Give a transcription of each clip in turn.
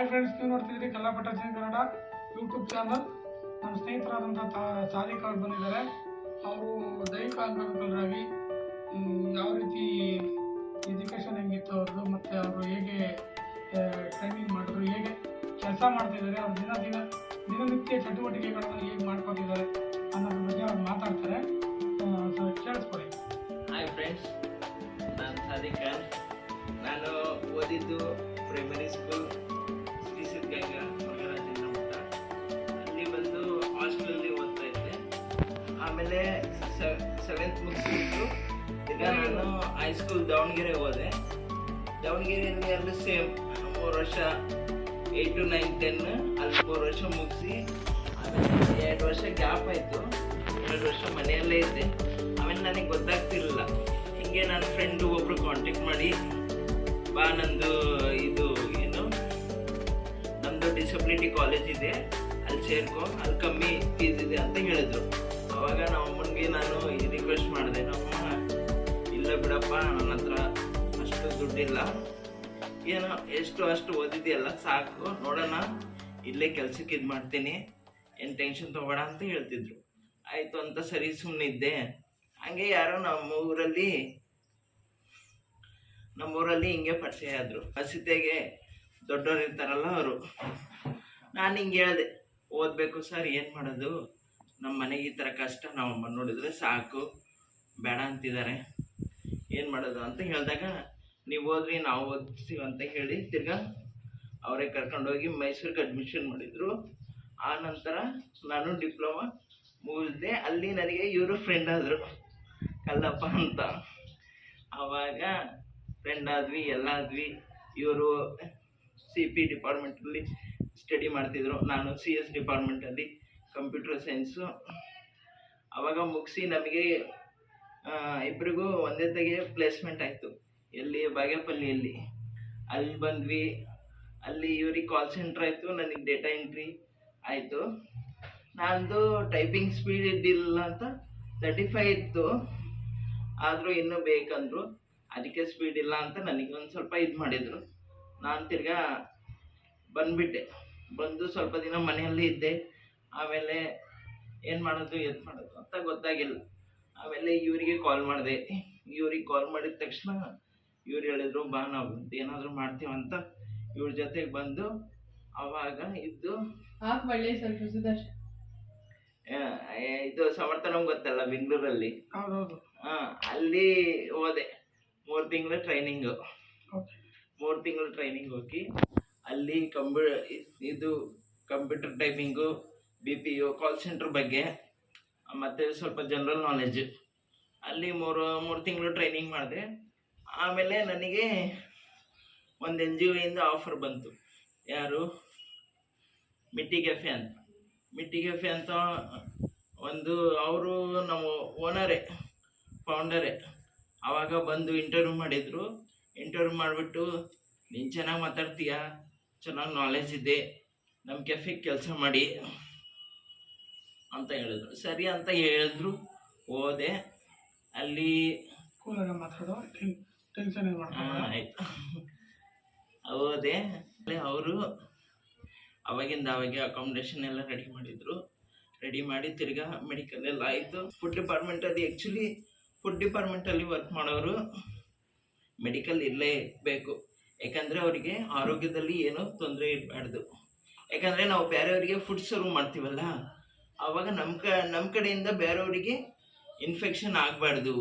Hi friends ನೀವು ನೋಡ್ತಿದ್ದೀರಿ Kallapatta Jain Kannada YouTube channel ನಮ್ಮ ಸ್ನೇಹಿತರಾದಂಥ ತಾ ಸಾದಿಕ್ ಅವ್ರು ಬಂದಿದ್ದಾರೆ. ಅವರು ದೈಹಿಕ ಅಂಗಗಳಾಗಿ ಯಾವ ರೀತಿ ಎಜುಕೇಷನ್ ಹೆಂಗಿತ್ತು ಅವ್ರದ್ದು, ಮತ್ತು ಅವರು ಹೇಗೆ ಟ್ರೈನಿಂಗ್ ಮಾಡಿದ್ರು, ಹೇಗೆ ಕೆಲಸ ಮಾಡ್ತಿದ್ದಾರೆ, ಅವ್ರು ದಿನ ದಿನ, ದಿನನಿತ್ಯ ಚಟುವಟಿಕೆಗಳನ್ನು ಹೇಗೆ ಮಾಡ್ಕೊತಿದ್ದಾರೆ ಅನ್ನೋದ್ರ ಬಗ್ಗೆ ಅವ್ರು ಮಾತಾಡ್ತಾರೆ. ಕೇಳಿಸ್ಕೊಳ್ಳಿ. ಹಾಯ್ ಫ್ರೆಂಡ್ಸ್ ನಾನು ಸಾಧಿಕ ನಾನು ಓದಿದ್ದು ಪ್ರೈಮರಿ ಸ್ಕೂಲ್ ಆಮೇಲೆ ಸೆವೆಂತ್ ಮುಗಿಸ್ಬಿಟ್ಟು ಈಗ ನಾನು ಹೈಸ್ಕೂಲ್ ದಾವಣಗೆರೆ ಹೋದೆ. ದಾವಣಗೆರೆಯಲ್ಲಿ ಅಲ್ಲಿ ಸೇಮ್ ಮೂರು ವರ್ಷ ಏಯ್ಟ್ ಟು ನೈನ್ ಟೆನ್ ಅಲ್ಲಿ ಮೂರು ವರ್ಷ ಮುಗಿಸಿ, ಆಮೇಲೆ ಎರಡು ವರ್ಷ ಗ್ಯಾಪ್ ಆಯಿತು. ಎರಡು ವರ್ಷ ಮನೆಯಲ್ಲೇ ಇದ್ದೆ. ಆಮೇಲೆ ನನಗೆ ಗೊತ್ತಾಗ್ತಿರಲಿಲ್ಲ. ಹಿಂಗೆ ನನ್ನ ಫ್ರೆಂಡು ಒಬ್ಬರು ಕಾಂಟ್ಯಾಕ್ಟ್ ಮಾಡಿ, ಬಾ ನಂದು ಇದು ಏನು ನಮ್ಮದು ಡಿಸಬಿಲಿಟಿ ಕಾಲೇಜ್ ಇದೆ. ಅಲ್ಲಿ ಸೇರ್ಕೊ. ಅಲ್ಲಿ ಕಮ್ಮಿ ಫೀಸ್ ಇದೆ, ಅಂತ ಹೇಳಿದ್ರು. ಅವಾಗ ನಮ್ಮ ಅಮ್ಮನಿಗೆ ನಾನು ರಿಕ್ವೆಸ್ಟ್ ಮಾಡಿದೆ ನಮ್ಮಮ್ಮ ಇಲ್ಲ ಬಿಡಪ್ಪ, ನನ್ನ ಹತ್ರ ಅಷ್ಟು ದುಡ್ಡಿಲ್ಲ. ಏನೋ ಎಷ್ಟು ಅಷ್ಟು ಓದಿದೆಯಲ್ಲ, ಸಾಕು, ನೋಡೋಣ. ಇಲ್ಲೇ ಕೆಲ್ಸಕ್ಕೆ ಇದು ಮಾಡ್ತೀನಿ. ಏನು ಟೆನ್ಷನ್ ತೊಗೋಣ ಅಂತ ಹೇಳ್ತಿದ್ರು. ಆಯಿತು ಅಂತ ಸರಿ ಸುಮ್ಮನಿದ್ದೆ ಹಂಗೆ ಯಾರೋ ನಮ್ಮ ಊರಲ್ಲಿ ನಮ್ಮೂರಲ್ಲಿ ಹಿಂಗೆ ಪರಿಚಯ ಆದರು. ಹಸಿತೆಗೆ ದೊಡ್ಡವ್ರು ಇರ್ತಾರಲ್ಲ ಅವರು. ನಾನು ಹಿಂಗೆ ಹೇಳಿದೆ, ಓದಬೇಕು ಸರ್, ಏನು ಮಾಡೋದು? ನಮ್ಮ ಮನೆಗೆ ಈ ಥರ ಕಷ್ಟ ನಾವು ನೋಡಿದರೆ ಸಾಕು. ಬೇಡ ಅಂತಿದ್ದಾರೆ. ಏನು ಮಾಡೋದು ಅಂತ ಹೇಳಿದಾಗ, ನೀವು ಓದ್ರಿ ನಾವು ಓದಿಸ್ತೀವಿ ಅಂತ ಹೇಳಿ ತಿರ್ಗಾ ಅವರೇ ಕರ್ಕೊಂಡೋಗಿ ಮೈಸೂರಿಗೆ ಅಡ್ಮಿಷನ್ ಮಾಡಿದರು. ಆ ನಂತರ ನಾನು ಡಿಪ್ಲೊಮಾ ಮುಗಿಸಿದೆ ಅಲ್ಲಿ ನನಗೆ ಇವರು ಫ್ರೆಂಡ್ ಆದರು. ಕಲ್ಲಪ್ಪ ಅಂತ. ಆವಾಗ ಫ್ರೆಂಡ್ ಆದ್ವಿ, ಎಲ್ಲ ಆದ್ವಿ. ಇವರು ಸಿ ಪಿ ಡಿಪಾರ್ಟ್ಮೆಂಟಲ್ಲಿ ಸ್ಟಡಿ ಮಾಡ್ತಿದ್ರು. ನಾನು ಸಿ ಎಸ್ ಡಿಪಾರ್ಟ್ಮೆಂಟಲ್ಲಿ ಕಂಪ್ಯೂಟರ್ ಸೈನ್ಸು. ಅವಾಗ ಮುಗಿಸಿ ನಮಗೆ ಇಬ್ಬರಿಗೂ ಒಂದೇ ತೆಗೆ ಪ್ಲೇಸ್ಮೆಂಟ್ ಆಯಿತು, ಎಲ್ಲಿ ಬಾಗೇಪಲ್ಲಿಯಲ್ಲಿ. ಅಲ್ಲಿ ಬಂದ್ವಿ, ಅಲ್ಲಿ ಇವ್ರಿಗೆ ಕಾಲ್ ಸೆಂಟ್ರ್ ಆಯಿತು, ನನಗೆ ಡೇಟಾ ಎಂಟ್ರಿ ಆಯಿತು. ನಂದು ಟೈಪಿಂಗ್ ಸ್ಪೀಡ್ ಇದ್ದಿಲ್ಲ ಅಂತ ತರ್ಟಿ ಫೈವ್ ಇತ್ತು. ಆದರೂ ಇನ್ನೂ ಬೇಕಂದರು, ಅದಕ್ಕೆ ಸ್ಪೀಡ್ ಇಲ್ಲ ಅಂತ ನನಗೆ ಒಂದು ಸ್ವಲ್ಪ ಇದು ಮಾಡಿದರು. ನಾನು ತಿರ್ಗಾ ಬಂದುಬಿಟ್ಟೆ. ಬಂದು ಸ್ವಲ್ಪ ದಿನ ಮನೆಯಲ್ಲಿ ಇದ್ದೆ. ಆಮೇಲೆ ಏನು ಮಾಡೋದು ಏನು ಮಾಡೋದು ಅಂತ ಗೊತ್ತಾಗಿಲ್ಲ. ಆಮೇಲೆ ಇವರಿಗೆ ಕಾಲ್ ಮಾಡಿದೆ. ಇವ್ರಿಗೆ ಕಾಲ್ ಮಾಡಿದ ತಕ್ಷಣ ಇವ್ರು ಹೇಳಿದ್ರು ಬಾ ನಾವು ಏನಾದರೂ ಮಾಡ್ತೀವಂತ ಇವ್ರ ಜೊತೆಗೆ ಬಂದು ಅವಾಗ ಇದ್ದು ಇದು ಸಮರ್ಥನ ಗೊತ್ತಲ್ಲ ಬೆಂಗಳೂರಲ್ಲಿ? ಅಲ್ಲಿ ಹೋದೆ. ಮೂರು ತಿಂಗಳ ಟ್ರೈನಿಂಗು ಮೂರು ತಿಂಗಳು ಟ್ರೈನಿಂಗ್ ಹೋಗಿ ಅಲ್ಲಿ ಕಂಪ್ಯೂ ಇದು computer typing B P U call centre ಬಗ್ಗೆ, ಮತ್ತು ಸ್ವಲ್ಪ ಜನರಲ್ ನಾಲೆಜ್ ಅಲ್ಲಿ ಮೂರು ಮೂರು ತಿಂಗಳು ಟ್ರೈನಿಂಗ್ ಮಾಡಿದೆ. ಆಮೇಲೆ ನನಗೆ ಒಂದು ಎನ್ ಜಿ ಒಯಿಂದ ಆಫರ್ ಬಂತು. ಯಾರು? ಮಿಟ್ಟಿ ಕೆಫೆ ಅಂತ. ಮಿಟ್ಟಿ ಕೆಫೆ ಅಂತ ಒಂದು ಅವರು ನಮ್ಮ ಓನರೇ ಫೌಂಡರೇ ಆವಾಗ ಬಂದು ಇಂಟರ್ವ್ಯೂ ಮಾಡಿದರು. ಇಂಟರ್ವ್ಯೂ ಮಾಡಿಬಿಟ್ಟು, ನೀನು ಚೆನ್ನಾಗಿ ಮಾತಾಡ್ತೀಯ? ಚೆನ್ನಾಗಿ ನಾಲೆಜ್ ಇದೆ. ನಮ್ಮ ಕೆಫೆಗೆ ಕೆಲಸ ಮಾಡಿ. ಅಂತ ಹೇಳಿದ್ರು. ಸರಿ ಅಂತ ಹೇಳಿದ್ರು. ಹೋದೆ. ಅಲ್ಲಿ ಆಯ್ತು. ಹೋದೆ. ಅವರು ಅವಾಗಿಂದ ಅವಾಗ ಅಕಾಮಿಡೇಷನ್ ಎಲ್ಲ ರೆಡಿ ಮಾಡಿದ್ರು. ರೆಡಿ ಮಾಡಿ ತಿರ್ಗಾ ಮೆಡಿಕಲ್ ಎಲ್ಲ ಆಯಿತು. ಫುಡ್ ಡಿಪಾರ್ಟ್ಮೆಂಟಲ್ಲಿ ಆ್ಯಕ್ಚುಲಿ ಫುಡ್ ಡಿಪಾರ್ಟ್ಮೆಂಟಲ್ಲಿ ವರ್ಕ್ ಮಾಡೋರು ಮೆಡಿಕಲ್ ಇರಲೇ ಬೇಕು ಯಾಕಂದರೆ ಅವರಿಗೆ ಆರೋಗ್ಯದಲ್ಲಿ ಏನೋ ತೊಂದರೆ ಇರಬಾರ್ದು. ಯಾಕಂದರೆ ನಾವು ಬೇರೆಯವರಿಗೆ ಫುಡ್ ಸರ್ವ್ ಮಾಡ್ತೀವಲ್ಲ ಆವಾಗ ನಮ್ಮ ಕ ನಮ್ಮ ಕಡೆಯಿಂದ ಬೇರೆಯವರಿಗೆ ಇನ್ಫೆಕ್ಷನ್ ಆಗಬಾರ್ದು,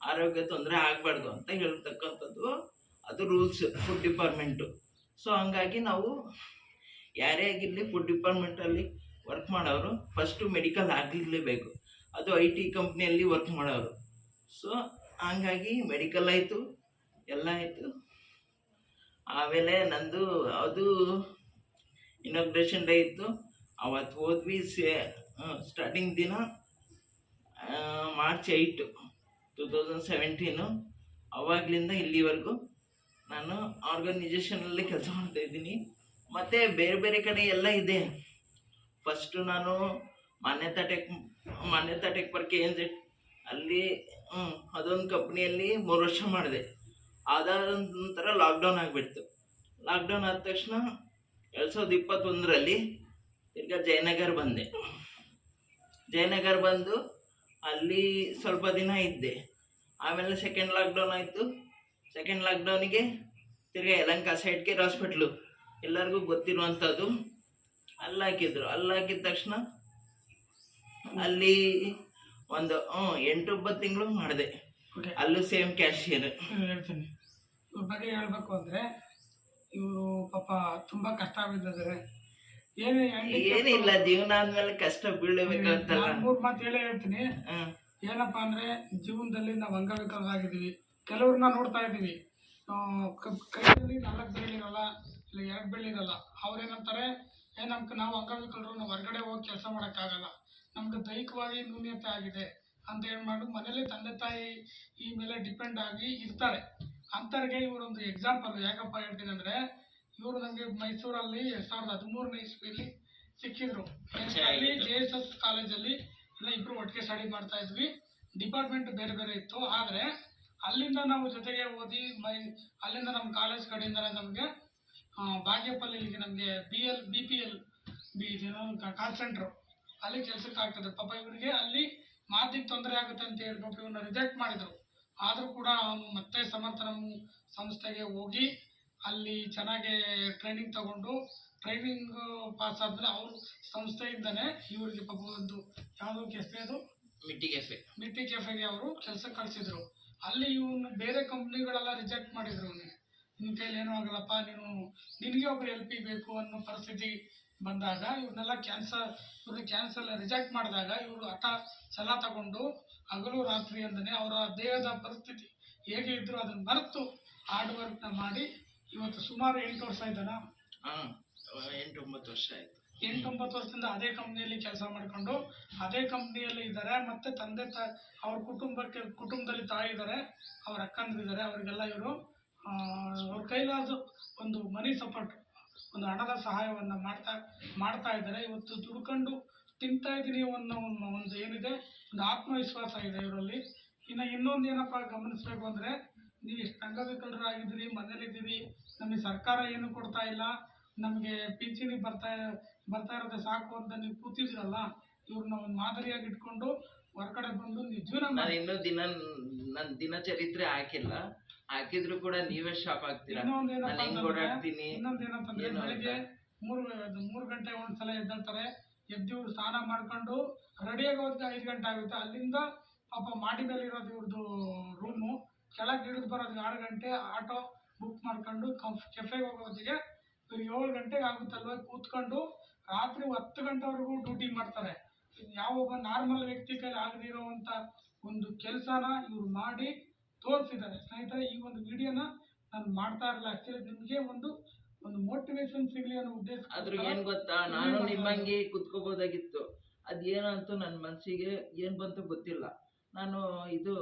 ಆರೋಗ್ಯ ತೊಂದರೆ ಆಗಬಾರ್ದು ಅಂತ ಹೇಳ್ತಕ್ಕಂಥದ್ದು ಅದು ರೂಲ್ಸ್ ಫುಡ್ ಡಿಪಾರ್ಟ್ಮೆಂಟು ಸೊ ಹಂಗಾಗಿ ನಾವು ಯಾರೇ ಆಗಿರಲಿ ಫುಡ್ ಡಿಪಾರ್ಟ್ಮೆಂಟಲ್ಲಿ ವರ್ಕ್ ಮಾಡೋರು ಫಸ್ಟು ಮೆಡಿಕಲ್ ಆಗಿರಲೇಬೇಕು ಅದು ಐ ಟಿ ಕಂಪ್ನಿಯಲ್ಲಿ ವರ್ಕ್ ಮಾಡೋರು. ಸೊ ಹಂಗಾಗಿ ಮೆಡಿಕಲ್ ಆಯಿತು, ಎಲ್ಲ ಆಯಿತು. ಆಮೇಲೆ ನಂದು ಅದು ಇನಾಗ್ರೇಷನ್ ಡೇ ಇತ್ತು. ಅವತ್ತು ಹೋದ್ವಿ ಸೇ ಸ್ಟಾರ್ಟಿಂಗ್ ದಿನ March eight two thousand seventeen ಅವಾಗಲಿಂದ ಇಲ್ಲಿವರೆಗೂ ನಾನು ಆರ್ಗನೈಜೇಷನಲ್ಲಿ ಕೆಲಸ ಮಾಡ್ತಾ ಇದ್ದೀನಿ. ಮತ್ತು ಬೇರೆ ಬೇರೆ ಕಡೆ ಎಲ್ಲ ಇದೆ. ಫಸ್ಟು ನಾನು Manyata tech Manyata tech per K N ಅಲ್ಲಿ ಅದೊಂದು ಕಂಪ್ನಿಯಲ್ಲಿ ಮೂರು ವರ್ಷ ಮಾಡಿದೆ. ಅದಾದ ನಂತರ ಲಾಕ್ಡೌನ್ ಆಗಿಬಿಡ್ತು. ಲಾಕ್ಡೌನ್ ಆದ ತಕ್ಷಣ ಎರಡು ಸಾವಿರದ ಇಪ್ಪತ್ತೊಂದರಲ್ಲಿ ತಿರ್ಗಾ ಜಯನಗರ್ ಬಂದೆ. ಜಯನಗರ್ ಬಂದು ಅಲ್ಲಿ ಸ್ವಲ್ಪ ದಿನ ಇದ್ದೆ. ಆಮೇಲೆ ಸೆಕೆಂಡ್ ಲಾಕ್ಡೌನ್ ಆಯಿತು. ಸೆಕೆಂಡ್ ಲಾಕ್ಡೌನಿಗೆ ತಿರ್ಗಾ ಯಲಂಕ ಸೈಡ್ ಕೇರ್ ಹಾಸ್ಪಿಟ್ಲು ಎಲ್ಲರಿಗೂ ಗೊತ್ತಿರುವಂಥದ್ದು ಅಲ್ಲಿ ಹಾಕಿದ್ರು. ಅಲ್ಲಿ ಹಾಕಿದ ತಕ್ಷಣ ಅಲ್ಲಿ ಒಂದು ಹ್ಞೂ ಎಂಟು ಒಂಬತ್ತು ತಿಂಗಳು ಮಾಡಿದೆ. ಅಲ್ಲೂ ಸೇಮ್ ಕ್ಯಾಶಿಯರ್ ಹೇಳ್ತೀನಿ. ಇವ್ರ ಬಗ್ಗೆ ಹೇಳಬೇಕು ಅಂದರೆ ಇವರು ಪಾಪ ತುಂಬ ಕಷ್ಟ ಬಿದ್ದಿದ್ದಾರೆ ಏನಿಲ್ಲ ಜೀವನ ಆದ್ಮೇಲೆ ಕಷ್ಟ ಬೀಳಬೇಕಂತ ಮೂರು ಮಾತು ಹೇಳೇ ಹೇಳ್ತೀನಿ. ಏನಪ್ಪಾ ಅಂದ್ರೆ ಜೀವನದಲ್ಲಿ ನಾವು ಅಂಗವಿಕಲರಾಗಿದ್ದೀವಿ ಕೆಲವ್ರನ್ನ ನೋಡ್ತಾ ಇದ್ದೀವಿ. ಕೈಯಲ್ಲಿ ನಾಲ್ಕು ಬೆಳ್ಳಿರಲ್ಲ ಇಲ್ಲ ಎರಡು ಬೆಳ್ಳಿರಲ್ಲ ಅವ್ರೇನಂತಾರೆ ಏ ನಮ್ಗೆ ನಾವು ಅಂಗವಿಕಲರು ನಾವು ಹೊರಗಡೆ ಹೋಗಿ ಕೆಲಸ ಮಾಡೋಕ್ಕಾಗಲ್ಲ. ನಮ್ಗೆ ದೈಹಿಕವಾಗಿ ನ್ಯೂನ್ಯತೆ ಆಗಿದೆ ಅಂತ ಹೇಳಿ ಮಾಡು ಮನೇಲಿ ತಂದೆ ತಾಯಿ ಈ ಮೇಲೆ ಡಿಪೆಂಡ್ ಆಗಿ ಇರ್ತಾರೆ. ಅಂಥವ್ರಿಗೆ ಇವರೊಂದು ಎಕ್ಸಾಂಪಲ್ ಯಾಕಪ್ಪ ಹೇಳ್ತೀನಿ ಅಂದರೆ ಇವರು ನನಗೆ ಮೈಸೂರಲ್ಲಿ ಎರಡು ಸಾವಿರದ ಹದಿಮೂರನೇ ಇಸ್ವಿಯಲ್ಲಿ ಸಿಕ್ಕಿದ್ರು. ಜೆ ಎಸ್ ಎಸ್ ಕಾಲೇಜಲ್ಲಿ ಎಲ್ಲ ಇಬ್ರು ಒಟ್ಟಿಗೆ ಸ್ಟಡಿ ಮಾಡ್ತಾ ಇದ್ವಿ. ಡಿಪಾರ್ಟ್ಮೆಂಟ್ ಬೇರೆ ಬೇರೆ ಇತ್ತು. ಆದರೆ ಅಲ್ಲಿಂದ ನಾವು ಜೊತೆಗೆ ಓದಿ ಮೈ ಅಲ್ಲಿಂದ ನಮ್ಮ ಕಾಲೇಜ್ ಕಡೆಯಿಂದಲೇ ನಮಗೆ ಬಾಗೇಪಲ್ಲಿಗೆ ನಮಗೆ B L B P L B call centre ಅಲ್ಲಿ ಕೆಲಸಕ್ಕೆ ಆಗ್ತದೆ. ಪಾಪ ಇವರಿಗೆ ಅಲ್ಲಿ ಮಾತಿಗೆ ತೊಂದರೆ ಆಗುತ್ತೆ ಅಂತ ಹೇಳ್ಬಿಟ್ಟು ಇವನ್ನ ರಿಜೆಕ್ಟ್ ಮಾಡಿದರು. ಆದರೂ ಕೂಡ ಅವನು ಮತ್ತೆ ಸಮರ್ಥ ನಮ್ಮ ಸಂಸ್ಥೆಗೆ ಹೋಗಿ ಅಲ್ಲಿ ಚೆನ್ನಾಗಿ ಟ್ರೈನಿಂಗ್ ತಗೊಂಡು ಟ್ರೈನಿಂಗ್ ಪಾಸ್ ಆದಮೇಲೆ ಅವರು ಸಂಸ್ಥೆಯಿಂದನೇ ಇವರಿಗೆ ಪಾಪ ಒಂದು ಯಾವುದೋ ಕೆಫೆ ಅದು? ಮಿಟ್ಟಿ ಕೆಫೆ ಮಿಟ್ಟಿ ಕೆಫೆಗೆ ಅವರು ಕೆಲಸ ಕಳಿಸಿದ್ರು. ಅಲ್ಲಿ ಇವನು ಬೇರೆ ಕಂಪ್ನಿಗಳೆಲ್ಲ ರಿಜೆಕ್ಟ್ ಮಾಡಿದ್ರು ಅವನಿಗೆ. ನಿನ್ನ ಕೈಲಿ ಏನೂ ಆಗಲ್ಲಪ್ಪ ನೀನು ನಿನಗೆ ಒಬ್ರು ಎಲ್ ಪಿ ಬೇಕು ಅನ್ನೋ ಪರಿಸ್ಥಿತಿ ಬಂದಾಗ ಇವ್ರನ್ನೆಲ್ಲ ಕ್ಯಾನ್ಸಲ್ ಇವ್ರನ್ನ ಕ್ಯಾನ್ಸಲ್ ರಿಜೆಕ್ಟ್ ಮಾಡಿದಾಗ ಇವರು ಹಠ ಸಲ ತಗೊಂಡು ಹಗಲು ರಾತ್ರಿ ಅಂದನೆ ಅವರ ದೇಹದ ಪರಿಸ್ಥಿತಿ ಹೇಗೆ ಇದ್ರು ಅದನ್ನು ಮರೆತು ಹಾರ್ಡ್ ವರ್ಕ್ನ ಮಾಡಿ ಇವತ್ತು ಸುಮಾರು ಎಂಟು ವರ್ಷ ಆಯ್ತಲ್ಲ? ಹಾಂ ಎಂಟು ಒಂಬತ್ತು ವರ್ಷ ಆಯ್ತು. ಎಂಟೊಂಬತ್ತು ವರ್ಷದಿಂದ ಅದೇ ಕಂಪ್ನಿಯಲ್ಲಿ ಕೆಲಸ ಮಾಡಿಕೊಂಡು ಅದೇ ಕಂಪ್ನಿಯಲ್ಲಿ ಇದ್ದಾರೆ ಮತ್ತೆ ತಂದೆ ತ ಅವ್ರ ಕುಟುಂಬಕ್ಕೆ ಕುಟುಂಬದಲ್ಲಿ ತಾಯಿ ಇದ್ದಾರೆ ಅವ್ರ ಅಕ್ಕಂದಿರಿದ್ದಾರೆ ಅವರಿಗೆಲ್ಲ ಇವರು ಅವ್ರ ಕೈಲಾದ ಒಂದು ಮನಿ ಸಪೋರ್ಟ್ ಒಂದು ಹಣದ ಸಹಾಯವನ್ನು ಮಾಡ್ತಾ ಮಾಡ್ತಾ ಇದ್ದಾರೆ. ಇವತ್ತು ದುಡ್ಕೊಂಡು ತಿಂತಾ ಇದ್ದೀನಿ ಅನ್ನೋ ಒಂದು ಒಂದು ಏನಿದೆ ಒಂದು ಆತ್ಮವಿಶ್ವಾಸ ಇದೆ ಇವರಲ್ಲಿ. ಇನ್ನು ಇನ್ನೊಂದು ಏನಪ್ಪ ಗಮನಿಸ್ಬೇಕು ಅಂದರೆ ನೀವು ಇಷ್ಟು ಅಂಗವಿಕಲರಾಗಿದ್ದೀರಿ ಮನೇಲಿದ್ದೀರಿ ನಮಗೆ ಸರ್ಕಾರ ಏನು ಕೊಡ್ತಾ ಇಲ್ಲ ನಮಗೆ ಪಿಂಚಣಿ ಬರ್ತಾ ಬರ್ತಾ ಇರೋದೇ ಸಾಕು ಅಂತ ನೀವು ಕೂತಿದ್ದೀರಲ್ಲ ಇವ್ರನ್ನ ಒಂದು ಮಾದರಿಯಾಗಿ ಇಟ್ಕೊಂಡು ಹೊರಗಡೆ ಬಂದು ನೀವು ಜೀವನ ನಾನು ಮಾಡಿ ಇನ್ನೂ ದಿನ ನನ್ನ ದಿನಚರಿತ್ರೆ ಹಾಕಿಲ್ಲ ಹಾಕಿದ್ರು ಕೂಡ ನೀವೇ ಶಾಪ್ ಆಗ್ತೀರಾ ಇನ್ನೊಂದು ಏನಪ್ಪ ನಾನು ಹೆಂಗ್ ಓಡಾಡ್ತೀನಿ? ಇನ್ನೊಂದೇನಂತಂದ್ರೆ ಏನು ಬೆಳಿಗ್ಗೆ ಮೂರು ಮೂರು ಗಂಟೆ ಒಂದ್ಸಲ ಎದ್ದೇಳ್ತಾರೆ ಎದ್ದು ಇವ್ರು ಸ್ನಾನ ಮಾಡ್ಕೊಂಡು ರೆಡಿಯಾಗಿ ಹೋದ್ರೆ ಐದು ಗಂಟೆ ಆಗುತ್ತೆ. ಅಲ್ಲಿಂದ ಪಾಪ ಮಾಡಿ ಮೇಲೆ ಇರೋದು ಇವ್ರದ್ದು ರೂಮು ಕೆಳಗೆ ಇಳಿದು ಬರೋದು ಆರು ಗಂಟೆ ಆಟೋ ಬುಕ್ ಮಾಡ್ಕೊಂಡು ಕಂಫ್ ಕೆಫೆಗೆ ಇವ್ರಿಗೆ ಏಳು ಗಂಟೆಗೆ ಆಗುತ್ತಲ್ವ? ಕೂತ್ಕೊಂಡು ರಾತ್ರಿ ಹತ್ತು ಗಂಟೆವರೆಗೂ ಡ್ಯೂಟಿ ಮಾಡ್ತಾರೆ. ಯಾವ ಒಬ್ಬ ನಾರ್ಮಲ್ ವ್ಯಕ್ತಿ ಕೈಲಿ ಆಗದಿರೋವಂಥ ಒಂದು ಕೆಲಸನ ಇವ್ರು ಮಾಡಿ ತೋರಿಸಿದ್ದಾರೆ. ಸ್ನೇಹಿತರೆ ಈ ಒಂದು ವಿಡಿಯೋನ ನಾನು ಮಾಡ್ತಾ ಇರಲಿಲ್ಲ ಆ್ಯಕ್ಚುಲಿ ನಿಮಗೆ ಒಂದು ಒಂದು ಮೋಟಿವೇಶನ್ ಸಿಗಲಿ ಅನ್ನೋ ಉದ್ದೇಶ ಆದ್ರೂ ಏನು ಗೊತ್ತಾ? ನಾನು ನಿಮ್ಮಂಗೆ ಕುತ್ಕೋಬೋದಾಗಿತ್ತು. ಅದೇನಂತೂ ನನ್ನ ಮನಸ್ಸಿಗೆ ಏನು ಬಂತು ಗೊತ್ತಿಲ್ಲ. ನಾನು ಇದು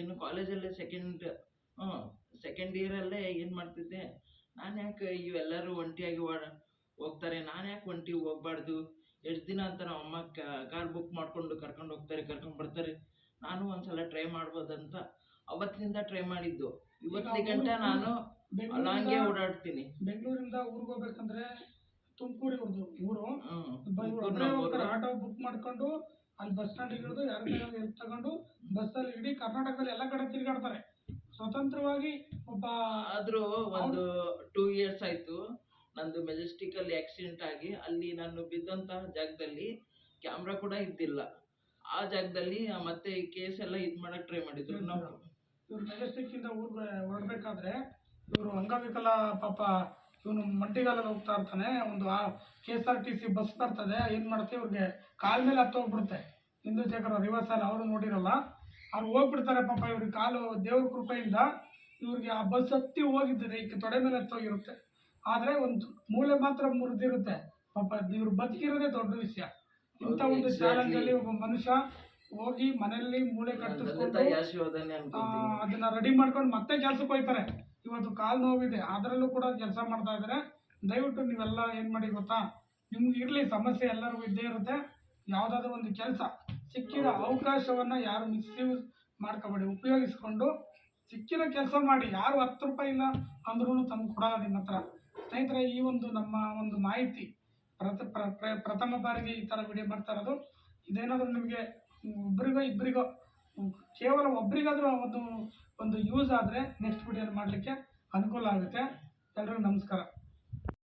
ಏನು ಕಾಲೇಜಲ್ಲೇ ಸೆಕೆಂಡ್ ಹ್ಞೂ ಸೆಕೆಂಡ್ ಇಯರಲ್ಲೇ ಏನು ಮಾಡ್ತಿದ್ದೆ? ನಾನು ಯಾಕೆ ಇವೆಲ್ಲರೂ ಒಂಟಿಯಾಗಿ ಓಡ ಹೋಗ್ತಾರೆ? ನಾನು ಯಾಕೆ ಒಂಟಿ ಹೋಗ್ಬಾರ್ದು? ಎಷ್ಟು ದಿನ ಅಂತ ನಮ್ಮ ಅಮ್ಮ ಕಾರ್ ಬುಕ್ ಮಾಡಿಕೊಂಡು ಕರ್ಕೊಂಡು ಹೋಗ್ತಾರೆ ಕರ್ಕೊಂಡು ಬರ್ತಾರೆ. ನಾನು ಒಂದ್ಸಲ ಟ್ರೈ ಮಾಡ್ಬೋದಂತ ಅವತ್ತಿನಿಂದ ಟ್ರೈ ಮಾಡಿದ್ದು. ಇವತ್ತಿನ ಗಂಟ ನಾನು ಅಲ್ಲಂಗೆ ಓಡಾಡ್ತೀನಿ. ಬೆಂಗಳೂರಿಂದ ಊರಿಗೆ ಹೋಗ್ಬೇಕಂದ್ರೆ ತುಮಕೂರಿಗೆ ಊರು ಆಟೋ ಬುಕ್ ಮಾಡ್ಕೊಂಡು ಅಲ್ಲಿ ಬಸ್ ಸ್ಟ್ಯಾಂಡ್ ಇಳಿದು ಯಾರ ಹೆಲ್ಪ್ ತಗೊಂಡು ಬಸ್ಸಲ್ಲಿ ಇಡೀ ಕರ್ನಾಟಕದಲ್ಲಿ ಎಲ್ಲ ಕಡೆ ತಿರುಗಾಡ್ತಾರೆ. ಸ್ವತಂತ್ರವಾಗಿ ಒಬ್ಬ ಆದ್ರೂ ಒಂದು ಟೂ ಇಯರ್ಸ್ ಆಯ್ತು. ನಂದು ಮೆಜೆಸ್ಟಿಕ್ ಅಲ್ಲಿ ಆಕ್ಸಿಡೆಂಟ್ ಆಗಿ ಅಲ್ಲಿ ನಾನು ಬಿದ್ದಂತ ಜಾಗದಲ್ಲಿ ಕ್ಯಾಮ್ರಾ ಕೂಡ ಇದ್ದಿಲ್ಲ. ಆ ಜಾಗದಲ್ಲಿ ಮತ್ತೆ ಈ ಕೇಸ್ ಎಲ್ಲ ಇದ್ ಮಾಡಕ್ ಟ್ರೈ ಮಾಡಿದ್ರು. ನಾವು ಇವ್ರು ಮೆಜೆಸ್ಟಿಕ್ ಇಂದ ಊರಿಗೆ ಹೊರಡ್ಬೇಕಾದ್ರೆ ಇವರು ಅಂಗವಿಕಲ ಪಾಪ ಇವನು ಮಂಟಿಗಾಲಲ್ಲಿ ಹೋಗ್ತಾ ಇರ್ತಾನೆ ಒಂದು K S R T C bus ಬರ್ತದೆ ಏನು ಮಾಡುತ್ತೆ ಇವ್ರಿಗೆ ಕಾಲ ಮೇಲೆ ಹತ್ತು ಹೋಗ್ಬಿಡುತ್ತೆ ಹಿಂದೂ ಶೇಖರ ರಿವರ್ಸ್ ಅಲ್ಲಿ ಅವರು ನೋಡಿರಲ್ಲ ಅವ್ರು ಹೋಗ್ಬಿಡ್ತಾರೆ ಪಾಪ ಇವ್ರಿಗೆ ಕಾಲು ದೇವ್ರ ಕೃಪೆಯಿಂದ ಇವ್ರಿಗೆ ಆ ಬಸ್ ಹತ್ತಿ ಹೋಗಿದ್ದರೆ ಈಗ ತೊಡೆ ಮೇಲೆ ಹತ್ತೋಗಿರುತ್ತೆ. ಆದರೆ ಒಂದು ಮೂಳೆ ಮಾತ್ರ ಮುರಿದಿರುತ್ತೆ. ಪಾಪ ಇವ್ರು ಬದುಕಿರೋದೇ ದೊಡ್ಡ ವಿಷಯ. ಇಂಥ ಒಂದು. ಚಾಲೆಂಜಲ್ಲಿ ಒಬ್ಬ ಮನುಷ್ಯ ಹೋಗಿ ಮನೆಯಲ್ಲಿ ಮೂಳೆ ಕಟ್ಟಿಸ್ಕೊಂಡು ಆ, ಅದನ್ನ ರೆಡಿ ಮಾಡ್ಕೊಂಡು ಮತ್ತೆ ಕೆಲ್ಸಕ್ಕೆ ಹೋಗ್ತಾರೆ. ಇವತ್ತು ಕಾಲು ನೋವಿದೆ. ಅದರಲ್ಲೂ ಕೂಡ ಕೆಲಸ ಮಾಡ್ತಾ ಇದ್ದಾರೆ ದಯವಿಟ್ಟು ನೀವೆಲ್ಲ ಏನು ಮಾಡಿ ಗೊತ್ತಾ? ನಿಮ್ಗೆ ಇರಲಿ, ಸಮಸ್ಯೆ ಎಲ್ಲರಿಗೂ ಇದ್ದೇ ಇರುತ್ತೆ. ಯಾವುದಾದ್ರೂ ಒಂದು ಕೆಲಸ ಸಿಕ್ಕಿದ ಅವಕಾಶವನ್ನು ಯಾರು ಮಿಸ್ಯೂಸ್ ಮಾಡ್ಕೋಬೇಡಿ. ಉಪಯೋಗಿಸ್ಕೊಂಡು ಸಿಕ್ಕಿದ ಕೆಲಸ ಮಾಡಿ. ಯಾರು ಹತ್ತು ರೂಪಾಯಿ ಇಲ್ಲ ಅಂದ್ರೂ ತಂದು ಕೊಡಲ್ಲ ನಿಮ್ಮ ಹತ್ರ. ಸ್ನೇಹಿತರೆ, ಈ ಒಂದು ನಮ್ಮ ಒಂದು ಮಾಹಿತಿ ಪ್ರಥ ಪ್ರ- ಪ್ರ- ಪ್ರಥಮ ಬಾರಿಗೆ ಈ ಥರ ವಿಡಿಯೋ ಮಾಡ್ತಾ ಇರೋದು. ಇದೇನಾದರೂ ನಿಮಗೆ ಒಬ್ರಿಗೋ ಇಬ್ಬರಿಗೋ ಕೇವಲ ಒಬ್ಬರಿಗಾದರೂ ಒಂದು ಒಂದು ಯೂಸ್ ಆದರೆ ನೆಕ್ಸ್ಟ್ ವಿಡಿಯೋ ಮಾಡಲಿಕ್ಕೆ ಅನುಕೂಲ ಆಗುತ್ತೆ. ಎಲ್ರಿಗೂ ನಮಸ್ಕಾರ.